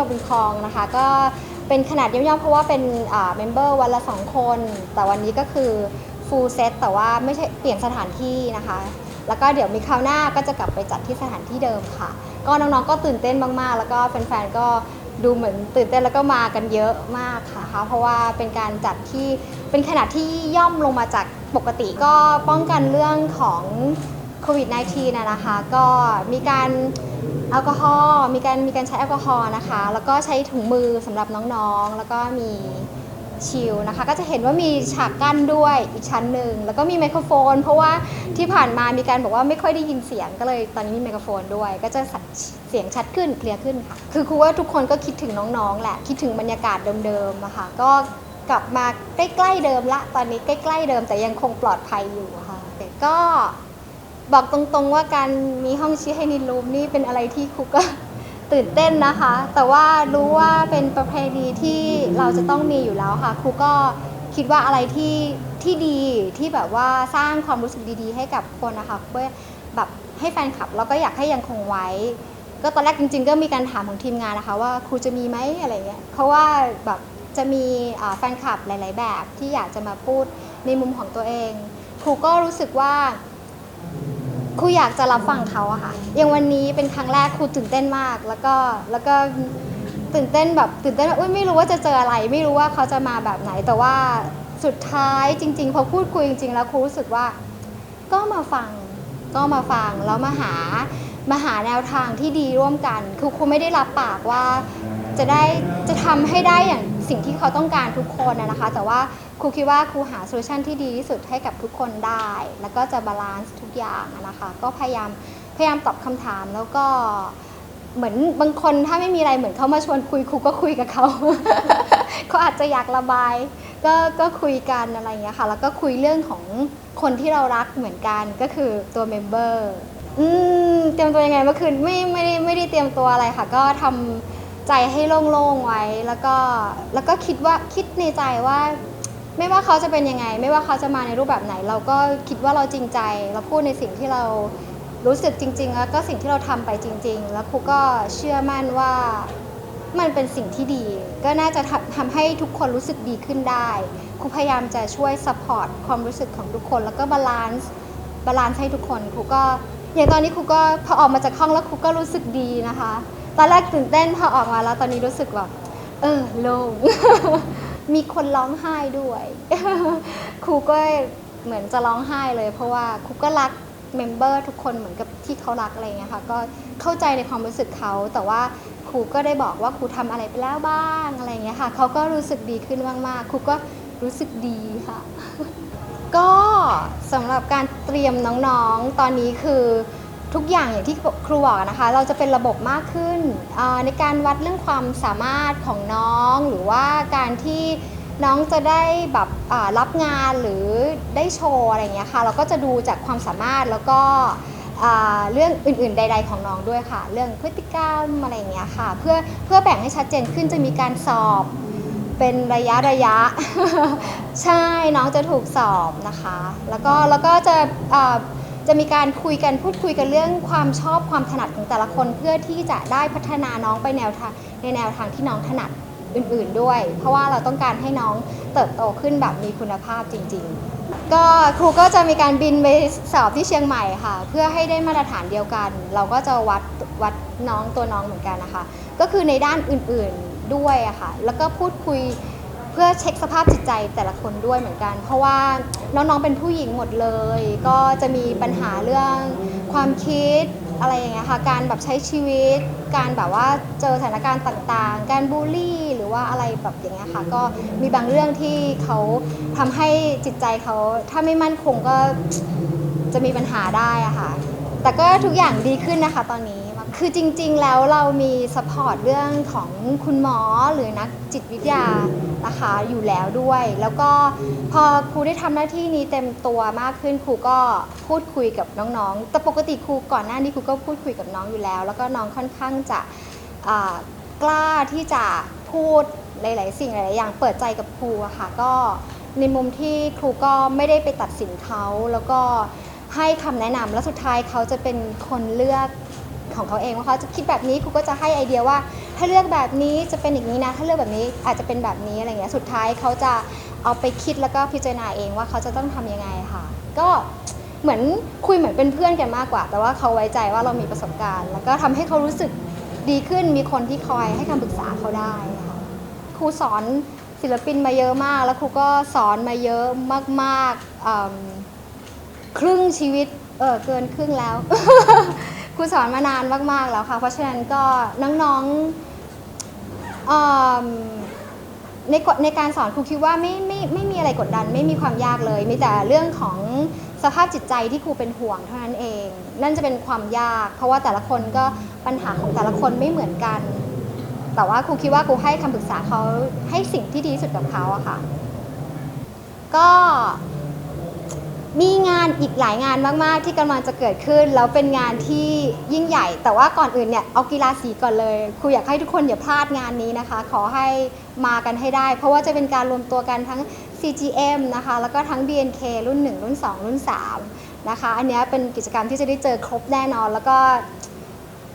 มาบุญครองนะคะ ก็เป็นขนาดย่อมๆเพราะว่าเป็นเมมเบอร์วันละ 2 คน แต่วันนี้ก็คือ full set แต่ว่าไม่ใช่เปลี่ยนสถานที่นะคะ แล้วก็เดี๋ยวมีคราวหน้าก็จะกลับไปจัดที่สถานที่เดิมค่ะ ก็น้องๆก็ตื่นเต้นมากๆ แล้วก็แฟนๆก็ดูเหมือนตื่นเต้นแล้วก็มากันเยอะมากค่ะ เพราะว่าเป็นการจัดที่เป็นขนาดที่ย่อมลงมาจากปกติก็ป้องกันเรื่องของโควิด -19 นะคะ ก็มีการ แอลกอฮอล์มีการมีการใช้แอลกอฮอล์นะคะ แล้วก็ใช้ถุงมือสำหรับน้องๆ แล้วก็มีชิลนะคะ ก็จะเห็นว่ามีฉากกั้นด้วยอีกชั้นหนึ่งแล้วก็มีไมโครโฟน เพราะว่าที่ผ่านมามีการบอกว่าไม่ค่อยได้ยินเสียงก็เลยตอนนี้มีไมโครโฟนด้วย ก็จะเสียงชัดขึ้นเคลียร์ขึ้นค่ะคือครูว่าทุกคนก็คิดถึงน้องๆแหละคิดถึงบรรยากาศเดิมๆอะคะก็กลับมาใกล้ๆเดิมละ ตอนนี้ใกล้ ๆ เดิมแต่ยังคงปลอดภัยอยู่ะค่ะแต่ก็ บอกตรงๆว่าการมีห้องชี้ให้นินรูมนี่เป็นอะไรที่ครูก็ตื่นเต้นนะคะ แต่ว่ารู้ว่าเป็นประเพณีที่เราจะต้องมีอยู่แล้วค่ะครูก็คิดว่าอะไรที่ที่ดีที่แบบว่าสร้างความรู้สึกดีๆ ให้กับคนนะคะเพื่อแบบให้แฟนคลับแล้วก็อยากให้ยังคงไว้ ก็ตอนแรกจริง ๆ ก็มีการถามของทีมงานนะคะ ว่าครูจะมีไหมอะไรเงี้ยเพราะว่าแบบจะมีแฟนคลับหลาย ๆ แบบที่อยากจะมาพูดในมุมของตัวเองครูก็รู้สึกว่า ครูอยากจะรับฟังเขาอะค่ะ อย่างวันนี้เป็นครั้งแรกครูตื่นเต้นมาก แล้วก็แล้วก็ตื่นเต้นแบบตื่นเต้นว่าอุ๊ยไม่รู้ว่าจะเจออะไร ไม่รู้ว่าเขาจะมาแบบไหน แต่ว่าสุดท้ายจริง ๆ พอพูดคุยจริง ๆ แล้วครูรู้สึกว่า ก็มาฟัง ก็มาฟังแล้วมาหามาหาแนวทางที่ดีร่วมกัน คือครูไม่ได้รับปากว่าจะได้จะทำให้ได้อย่างสิ่งที่เขาต้องการทุกคนนะนะคะ แต่ว่า ครูคิดว่าครูหาโซลูชันที่ดีที่สุดให้กับทุกคนได้ แล้วก็จะบาลานซ์ทุกอย่างนะคะ ก็พยายามพยายามตอบคำถามแล้วก็เหมือนบางคนถ้าไม่มีอะไรเหมือนเขามาชวนคุยครูก็คุยกับเขา เขาอาจจะอยากระบาย ก็ก็คุยกันอะไรอย่างเงี้ยค่ะ แล้วก็คุยเรื่องของคนที่เรารักเหมือนกันก็คือตัวเมมเบอร์อืมเตรียมตัวยังไงเมื่อคืนไม่ไม่ได้ไม่ได้เตรียมตัวอะไรค่ะ ก็ทำใจให้โล่งๆไว้แล้วก็แล้วก็คิดว่าคิดในใจว่า ไม่ว่าเขาจะเป็นยังไง ไม่ว่าเขาจะมาในรูปแบบไหน เราก็คิดว่าเราจริงใจ เราพูดในสิ่งที่เรารู้สึกจริง ๆ แล้วก็สิ่งที่เราทำไปจริง ๆ แล้วครูก็เชื่อมั่นว่ามันเป็นสิ่งที่ดี ก็น่าจะทำให้ทุกคนรู้สึกดีขึ้นได้ครูพยายามจะช่วยซัพพอร์ตความรู้สึกของทุกคน แล้วก็บาลานซ์บาลานซ์ให้ทุกคนครูก็อย่างตอนนี้ครูก็พอออกมาจากห้องแล้วครูก็รู้สึกดีนะคะ ตอนแรกตื่นเต้นพอออกมาแล้วตอนนี้รู้สึกแบบเออโล่ง มีคนร้องไห้ด้วยครูก็เหมือนจะร้องไห้เลย เพราะว่าครูก็รักเมมเบอร์ทุกคนเหมือนกับที่เขารักอะไรอย่างเงี้ยค่ะก็เข้าใจในความรู้สึกเขาแต่ว่าครูก็ได้บอกว่าครูทำอะไรไปแล้วบ้างอะไรอย่างเงี้ยค่ะเขาก็รู้สึกดีขึ้นมากๆครูก็รู้สึกดีค่ะ ก็สำหรับการเตรียมน้องๆตอนนี้คือ ทุกอย่างอย่างที่ครูบอกนะคะ เราจะเป็นระบบมากขึ้นในการวัดเรื่องความสามารถของน้อง หรือว่าการที่น้องจะได้แบบรับงานหรือได้โชว์อะไรเงี้ยค่ะ เราก็จะดูจากความสามารถแล้วก็เรื่องอื่นๆใด ๆ ของน้องด้วยค่ะ เรื่องพฤติกรรมอะไรเงี้ยค่ะ เพื่อเพื่อแบ่งให้ชัดเจนขึ้นจะมีการสอบเป็นระยะระยะ ใช่น้องจะถูกสอบนะคะ แล้วก็แล้วก็จะ จะมีการคุยกันพูดคุยกันเรื่องความชอบความถนัดของแต่ละคน เพื่อที่จะได้พัฒนาน้องไปแนวทางในแนวทางที่น้องถนัดอื่นๆด้วย เพราะว่าเราต้องการให้น้องเติบโตขึ้นแบบมีคุณภาพจริง ๆ ก็ครูก็จะมีการบินไปสอบที่เชียงใหม่ค่ะ เพื่อให้ได้มาตรฐานเดียวกัน เราก็จะวัดวัดน้องตัวน้องเหมือนกันนะคะ ก็คือในด้านอื่นๆด้วยอะค่ะแล้วก็พูดคุย พื่อเช็คสภาพจิตใจแต่ละคนด้วยเหมือนกัน เพราะว่าน้องๆเป็นผู้หญิงหมดเลย ก็จะมีปัญหาเรื่องความคิดอะไรอย่างเงี้ยค่ะการแบบใช้ชีวิต การแบบว่าเจอสถานการณ์ต่างๆ การบูลลี่ หรือว่าอะไรแบบอย่างเงี้ยค่ะก็มีบางเรื่องที่เขาทำให้จิตใจเขาถ้าไม่มั่นคงก็จะมีปัญหาได้อะค่ะแต่ก็ทุกอย่างดีขึ้นนะคะตอนนี้ คือจริงๆ แล้วเรามีสปอร์ตเรื่องของคุณหมอหรือนักจิตวิทยานะคะอยู่แล้วด้วย แล้วก็พอครูได้ทำหน้าที่นี้เต็มตัวมากขึ้นครูก็พูดคุยกับน้องๆ แต่ปกติครูก่อนหน้านี้ครูก็พูดคุยกับน้องอยู่แล้ว แล้วก็น้องค่อนข้างจะกล้าที่จะพูดหลาย ๆ สิ่งหลายๆอย่างเปิดใจกับครูะค่ะก็ในมุมที่ครูก็ไม่ได้ไปตัดสินเขาแล้วก็ให้คำแนะนำแล้วสุดท้ายเขาจะเป็นคนเลือก ของเขาเองว่าเขาจะคิดแบบนี้ครูก็จะให้ไอเดียว่าถ้าเลือกแบบนี้จะเป็นอย่างนี้นะ ถ้าเลือกแบบนี้อาจจะเป็นแบบนี้อะไรเงี้ยสุดท้ายเขาจะเอาไปคิดแล้วก็พิจารณาเองว่าเขาจะต้องทำยังไงค่ะ ก็เหมือนคุยเหมือนเป็นเพื่อนกันมากกว่า แต่ว่าเขาไว้ใจว่าเรามีประสบการณ์ แล้วก็ทำให้เขารู้สึกดีขึ้นมีคนที่คอยให้คำปรึกษาเขาได้ค่ะครูสอนศิลปินมาเยอะมาก แล้วครูก็สอนมาเยอะมากๆครึ่งชีวิตเออเกินครึ่งแล้ว รูสอนมานานมาก ๆ แล้วค่ะ เพราะฉะนั้นก็น้องๆในกฎในการสอนครูคิดว่าไม่ไม่ไม่มีอะไรกดดัน ไม่มีความยากเลย มีแต่เรื่องของสภาพจิตใจที่ครูเป็นห่วงเท่านั้นเอง นั่นจะเป็นความยาก เพราะว่าแต่ละคนก็ปัญหาของแต่ละคนไม่เหมือนกัน แต่ว่าครูคิดว่าครูให้คำปรึกษาเขาให้สิ่งที่ดีสุดกับเขาอะค่ะ ก็มีงานอีกหลายงานมาก ๆ ที่กำลังจะเกิดขึ้น แล้วเป็นงานที่ ยิ่งใหญ่ แต่ว่าก่อนอื่นเนี่ยเอากีฬาสีก่อนเลยครูอยากให้ทุกคนอย่าพลาดงานนี้นะคะ ขอให้มากันให้ได้ เพราะว่าจะเป็นการรวมตัวกันทั้ง CGM นะคะ แล้วก็ทั้ง BNK รุ่น 1 รุ่น 2 รุ่น 3 นะคะ อันนี้เป็นกิจกรรมที่จะได้เจอครบแน่นอน แล้วก็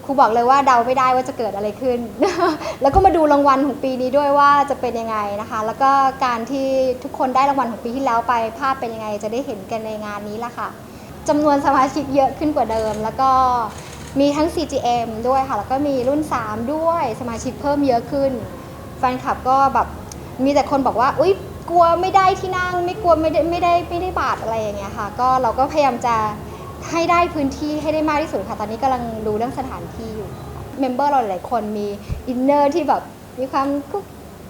ครูบอกเลยว่าเดาไม่ได้ว่าจะเกิดอะไรขึ้น แล้วก็มาดูรางวัลของปีนี้ด้วยว่าจะเป็นยังไงนะคะ แล้วก็การที่ทุกคนได้รางวัลของปีที่แล้วไปภาพเป็นยังไง จะได้เห็นกันในงานนี้ละค่ะ จำนวนสมาชิกเยอะขึ้นกว่าเดิม แล้วก็มีทั้ง CGM ด้วยค่ะ แล้วก็มีรุ่น 3 ด้วยสมาชิกเพิ่มเยอะขึ้น แฟนคลับก็แบบมีแต่คนบอกว่า อุ๊ย กลัวไม่ได้ที่นั่ง ไม่กลัวไม่ได้ไม่ได้ไม่ได้บาทอะไรอย่างเงี้ยค่ะ ก็เราก็พยายามจะให้ได้พื้นที่ให้ได้มากที่สุดค่ะ ตอนนี้กำลังดูเรื่องสถานที่อยู่ เมมเบอร์เราหลายคนมีอินเนอร์ที่แบบมีความกุ๊ก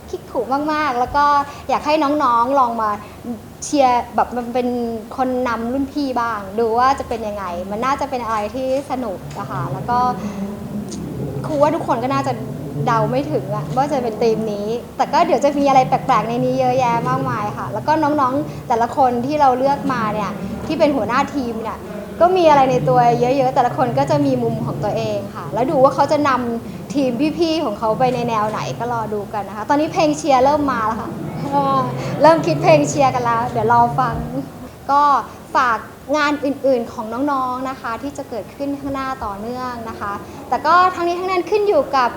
คิกขู่มากๆ แล้วก็อยากให้น้องๆลองมาเชียร์แบบมันเป็นคนนำรุ่นพี่บ้าง ดูว่าจะเป็นยังไง มันน่าจะเป็นอะไรที่สนุกนะคะแล้วก็ครูว่าทุกคนก็น่าจะเดาไม่ถึงอะว่าจะเป็นธีมนี้ แต่ก็เดี๋ยวจะมีอะไรแปลกๆในนี้เยอะแยะมากมายค่ะ แล้วก็น้องๆแต่ละคนที่เราเลือกมาเนี่ยที่เป็นหัวหน้าทีมเนี่ย ก็มีอะไรในตัวเยอะ ๆ แต่ละคนก็จะมีมุมของตัวเองค่ะ แล้วดูว่าเขาจะนำทีมพี่ๆของเขาไปในแนวไหนก็รอดูกันนะคะ ตอนนี้เพลงเชียร์เริ่มมาแล้วค่ะเริ่มคิดเพลงเชียร์กันแล้ว เดี๋ยวรอฟัง ก็ฝากงานอื่นๆของน้องๆนะคะ ที่จะเกิดขึ้นข้างหน้าต่อเนื่องนะคะ แต่ก็ทั้งนี้ทั้งนั้นขึ้นอยู่กับ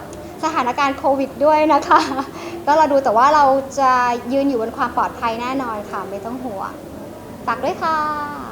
สถานการณ์โควิดด้วยนะคะ ก็เราดูแต่ว่าเราจะยืนอยู่บนความปลอดภัยแน่นอนค่ะ ไม่ต้องห่วงฝากด้วยค่ะ